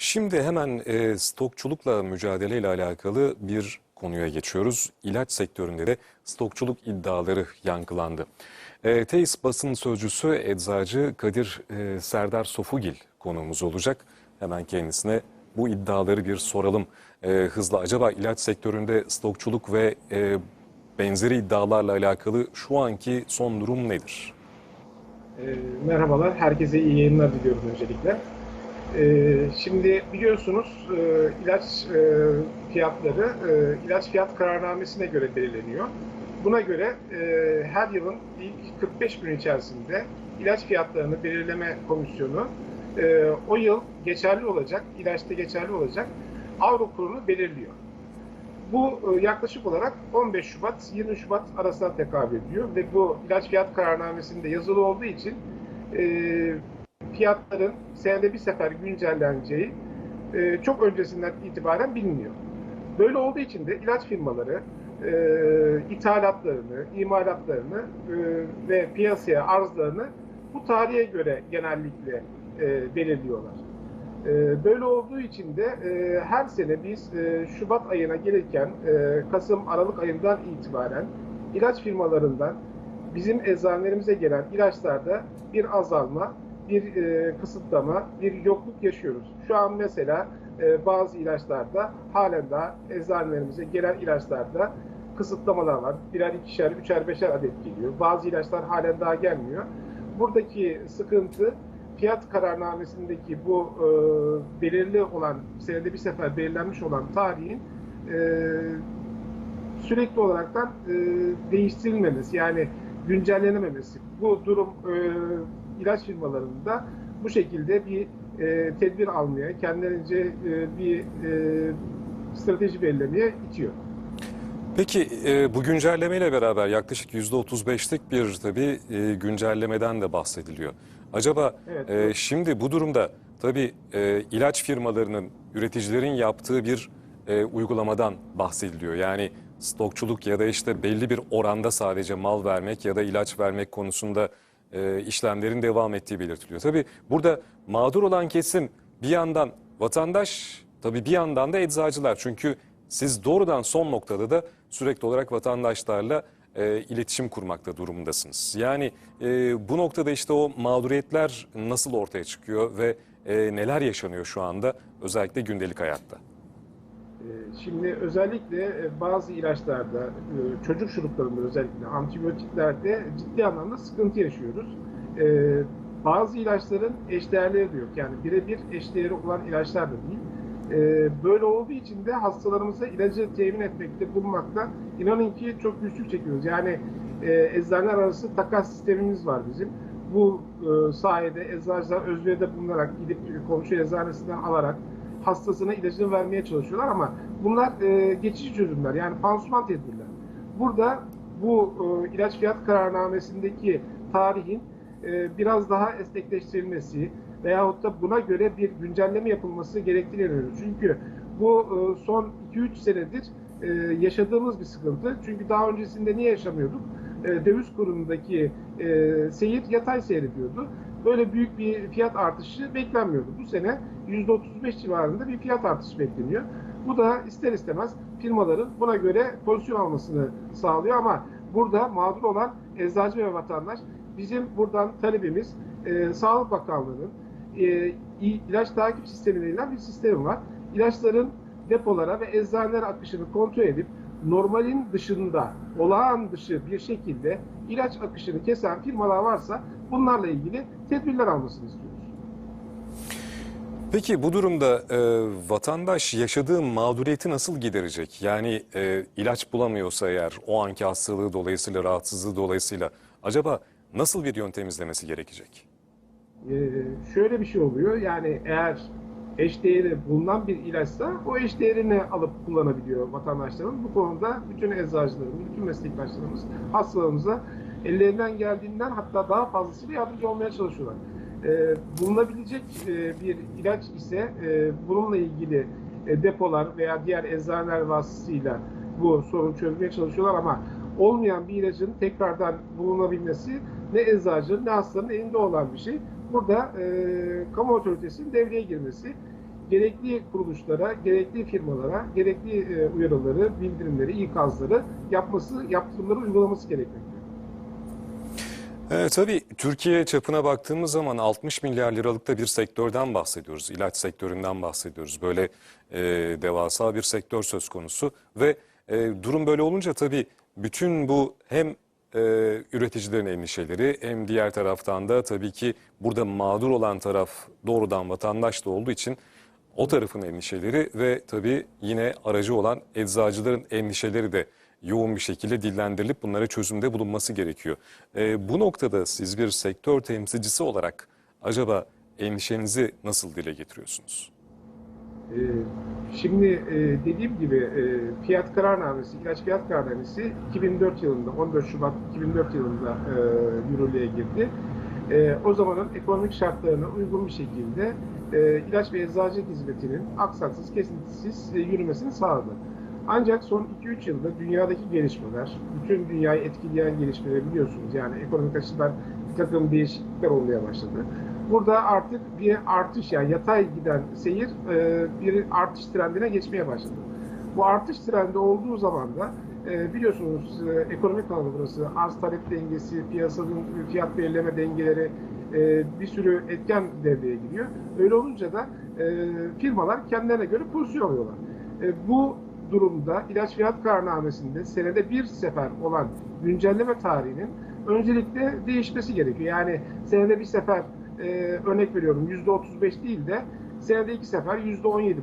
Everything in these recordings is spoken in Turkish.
Şimdi hemen e, stokçulukla mücadeleyle alakalı bir konuya geçiyoruz. İlaç sektöründe de stokçuluk iddiaları yankılandı. E, TEİS basın sözcüsü eczacı Kadir e, Serdar Sofugil konuğumuz olacak. Hemen kendisine bu iddiaları bir soralım e, hızla. Acaba ilaç sektöründe stokçuluk ve e, benzeri iddialarla alakalı şu anki son durum nedir? E, Merhabalar, herkese iyi yayınlar diliyorum öncelikle. E, Şimdi biliyorsunuz e, ilaç e, fiyatları e, ilaç fiyat kararnamesine göre belirleniyor. Buna göre her yılın ilk 45 gün içerisinde ilaç fiyatlarını belirleme komisyonu o yıl geçerli olacak, ilaçta geçerli olacak avro kurunu belirliyor. Bu yaklaşık olarak 15 Şubat 20 Şubat arasına tekabül ediyor ve bu ilaç fiyat kararnamesinde yazılı olduğu için fiyatların senede bir sefer güncelleneceği e, çok öncesinden itibaren biliniyor. Böyle olduğu için de ilaç firmaları e, ithalatlarını, imalatlarını e, ve piyasaya arzlarını bu tarihe göre genellikle e, belirliyorlar. E, Böyle olduğu için de e, her sene biz e, Şubat ayına gelirken e, Kasım Aralık ayından itibaren ilaç firmalarından bizim eczanelerimize gelen ilaçlarda bir azalma, bir e, kısıtlama, bir yokluk yaşıyoruz. Şu an mesela e, bazı ilaçlarda halen daha eczanelerimize gelen ilaçlarda kısıtlamalar var. Birer, ikişer, üçer, beşer adet geliyor. Bazı ilaçlar halen daha gelmiyor. Buradaki sıkıntı fiyat kararnamesindeki bu e, belirli olan, senede bir sefer belirlenmiş olan tarihin e, sürekli olaraktan e, değiştirilmemesi, yani güncellenememesi. Bu durum e, ilaç firmalarında bu şekilde bir e, tedbir almaya, kendilerince e, bir e, strateji belirlemeye itiyor. Peki e, bu güncellemeyle beraber yaklaşık %35'lik bir tabii e, güncellemeden de bahsediliyor. Acaba Evet, e, şimdi bu durumda tabii e, ilaç firmalarının, üreticilerin yaptığı bir e, uygulamadan bahsediliyor. Yani stokçuluk ya da işte belli bir oranda sadece mal vermek ya da ilaç vermek konusunda e, işlemlerin devam ettiği belirtiliyor. Tabii burada mağdur olan kesim bir yandan vatandaş, tabii bir yandan da eczacılar. Çünkü siz doğrudan son noktada da sürekli olarak vatandaşlarla e, iletişim kurmakta durumundasınız. Yani e, bu noktada işte o mağduriyetler nasıl ortaya çıkıyor ve e, neler yaşanıyor şu anda özellikle gündelik hayatta? Ee, Şimdi özellikle e, bazı ilaçlarda, e, çocuk şuruplarında özellikle antibiyotiklerde ciddi anlamda sıkıntı yaşıyoruz. Ee, Bazı ilaçların eşdeğerleri de yok. Yani birebir eşdeğeri olan ilaçlar da değil. Ee, Böyle olduğu için de hastalarımıza ilacı temin etmekte, bulmakta inanın ki çok güçlük çekiyoruz. Yani e, eczaneler arası takas sistemimiz var bizim. Bu sayede eczacılar özveride bulunarak gidip komşu eczanesinden alarak hastasına ilacını vermeye çalışıyorlar ama bunlar e, geçici çözümler yani pansuman tedbirler. Burada bu e, ilaç fiyat kararnamesindeki tarihin e, biraz daha esnekleştirilmesi veyahut da buna göre bir güncelleme yapılması gerektiğini inanıyorum. Çünkü bu e, son 2-3 senedir e, yaşadığımız bir sıkıntı. Çünkü daha öncesinde niye yaşamıyorduk? E, döviz kurundaki e, seyir yatay seyrediyordu. Böyle büyük bir fiyat artışı beklenmiyordu. Bu sene %35 civarında bir fiyat artışı bekleniyor. Bu da ister istemez firmaların buna göre pozisyon almasını sağlıyor ama burada mağdur olan eczacı ve vatandaş bizim buradan talebimiz e, Sağlık Bakanlığı'nın e, ilaç takip sistemi denilen bir sistemi var. İlaçların depolara ve eczanelere akışını kontrol edip normalin dışında, olağan dışı bir şekilde ilaç akışını kesen firmalar varsa bunlarla ilgili tedbirler almasını istiyoruz. Peki bu durumda e, vatandaş yaşadığı mağduriyeti nasıl giderecek? Yani e, ilaç bulamıyorsa eğer o anki hastalığı dolayısıyla, rahatsızlığı dolayısıyla acaba nasıl bir yöntem izlemesi gerekecek? Ee, şöyle bir şey oluyor. Yani eğer eşdeğeri bulunan bir ilaçsa o eşdeğerini alıp kullanabiliyor vatandaşlarımız. Bu konuda bütün eczacılarımız, bütün meslektaşlarımız hastalarımıza ellerinden geldiğinden hatta daha fazlasıyla yardımcı olmaya çalışıyorlar. Ee, bulunabilecek e, bir ilaç ise e, bununla ilgili e, depolar veya diğer eczaneler vasıtasıyla bu sorunu çözmeye çalışıyorlar ama olmayan bir ilacın tekrardan bulunabilmesi ne eczacının ne hastanın elinde olan bir şey. Burada e, kamu otoritesinin devreye girmesi. Gerekli kuruluşlara, gerekli firmalara, gerekli e, uyarıları, bildirimleri, ikazları yapması, yaptırımları uygulaması gerekmekte. Ee, tabii Türkiye çapına baktığımız zaman 60 milyar liralıkta bir sektörden bahsediyoruz. İlaç sektöründen bahsediyoruz. Böyle e, devasa bir sektör söz konusu ve e, durum böyle olunca tabii bütün bu hem e, üreticilerin endişeleri hem diğer taraftan da tabii ki burada mağdur olan taraf doğrudan vatandaş da olduğu için o tarafın endişeleri ve tabii yine aracı olan eczacıların endişeleri de yoğun bir şekilde dillendirilip bunlara çözümde bulunması gerekiyor. Ee, bu noktada siz bir sektör temsilcisi olarak acaba endişenizi nasıl dile getiriyorsunuz? Ee, Şimdi e, dediğim gibi e, fiyat kararnamesi, ilaç fiyat kararnamesi 2004 yılında, 14 Şubat 2004 yılında e, yürürlüğe girdi. E, O zamanın ekonomik şartlarına uygun bir şekilde e, ilaç ve eczacılık hizmetinin aksaksız, kesintisiz e, yürümesini sağladı. Ancak son 2-3 yılda dünyadaki gelişmeler, bütün dünyayı etkileyen gelişmeleri biliyorsunuz. Yani ekonomik açıdan bir takım değişiklikler olmaya başladı. Burada artık bir artış yani yatay giden seyir e, bir artış trendine geçmeye başladı. Bu artış trendi olduğu zaman da e, biliyorsunuz e, ekonomik alanı burası arz talep dengesi, piyasanın fiyat belirleme dengeleri e, bir sürü etken devreye giriyor. Öyle olunca da e, firmalar kendilerine göre pozisyon alıyorlar. Bu durumda ilaç fiyat kararnamesinde senede bir sefer olan güncelleme tarihinin öncelikle değişmesi gerekiyor. Yani senede bir sefer örnek veriyorum %35 değil de senede iki sefer %17,5,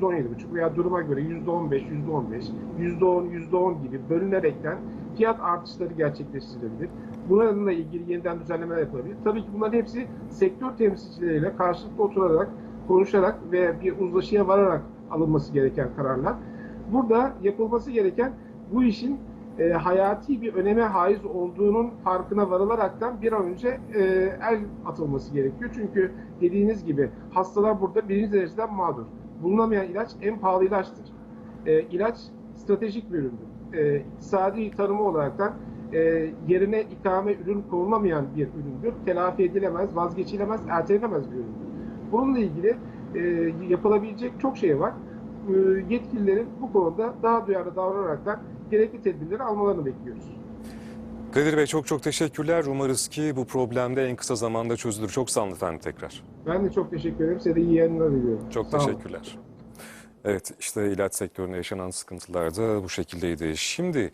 %17,5 veya duruma göre %15, %15, %10, %10 gibi bölünerekten fiyat artışları gerçekleştirilebilir. Bununla ilgili yeniden düzenlemeler yapılabilir. Tabii ki bunların hepsi sektör temsilcileriyle karşılıklı oturarak, konuşarak ve bir uzlaşıya vararak alınması gereken kararlar. Burada yapılması gereken bu işin e, hayati bir öneme haiz olduğunun farkına varılaraktan bir an önce e, el atılması gerekiyor. Çünkü dediğiniz gibi hastalar burada birinci dereceden mağdur. Bulunamayan ilaç en pahalı ilaçtır. E, ilaç stratejik bir üründür. E, iktisadi tanımı olaraktan e, yerine ikame ürün konulamayan bir üründür. Telafi edilemez, vazgeçilemez, ertelenemez bir üründür. Bununla ilgili e, yapılabilecek çok şey var. E, yetkililerin bu konuda daha duyarlı davranaraktan gerekli tedbirleri almalarını bekliyoruz. Kadir Bey çok çok teşekkürler. Umarız ki bu problem de en kısa zamanda çözülür. Çok sağ olun efendim tekrar. Ben de çok teşekkür ederim. Size de iyi yayınlar diliyorum. Çok Sağ olun. teşekkürler. Evet işte ilaç sektöründe yaşanan sıkıntılar da bu şekildeydi. Şimdi